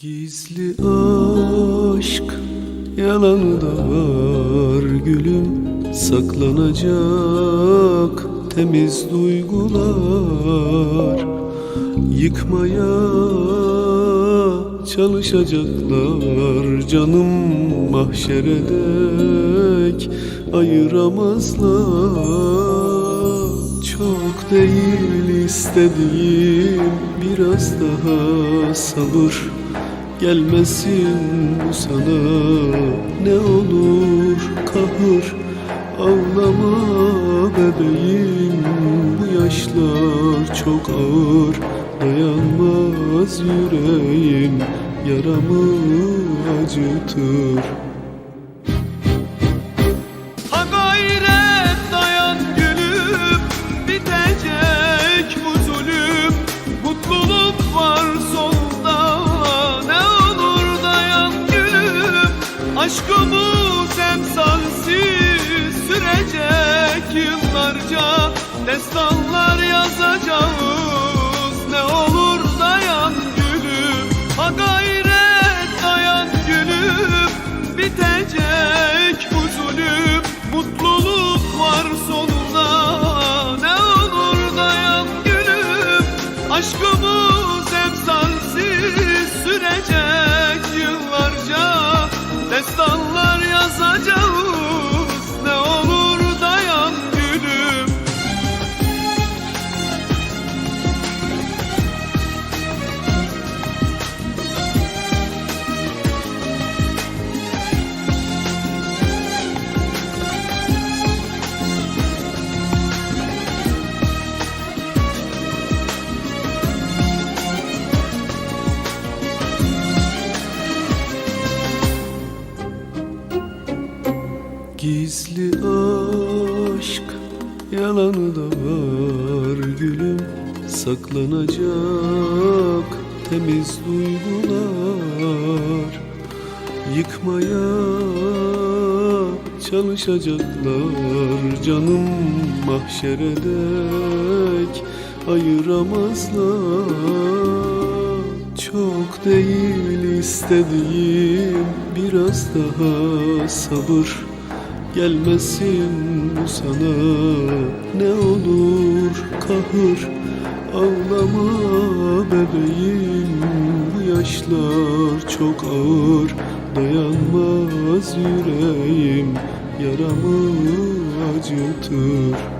Gizli aşk yalanı da var gülüm. Saklanacak temiz duygular. Yıkmaya çalışacaklar Canım mahşere dek. Ayıramazlar. Çok değil istediğim biraz daha sabır Gelmesin sana. Ne olur kahır Ağlama bebeğim. Bu yaşlar çok ağır. Dayanmaz yüreğim. Yaramı acıtır yıllarca Destanlar yazacağız. Ne olur dayan gülüm Ha gayret dayan gülüm Bitecek bu zulüm Mutluluk var sonunda. Ne olur dayan gülüm Aşkımız emsalsiz Sürecek yıllarca. Destanlar yazacağız Gizli aşk yalanı da var gülüm. Saklanacak temiz duygular Yıkmaya çalışacaklar. Canım mahşere dek ayıramazlar. Çok değil istediğim biraz daha sabır Gelmesin bu sana. Ne olur kahır Ağlama bebeğim. Bu yaşlar çok ağır Dayanmaz yüreğim. Yaramı acıtır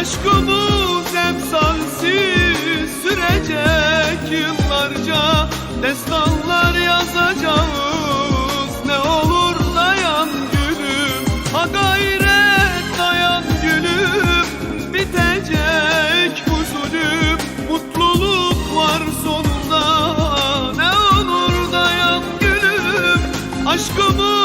Aşkımız emsalsiz sürecek yıllarca. Destanlar yazacağız. Ne olur dayan gülüm. Ha gayret dayan gülüm. Bitecek bu Mutluluk var sonunda. Ne olur dayan gülüm. Aşkımız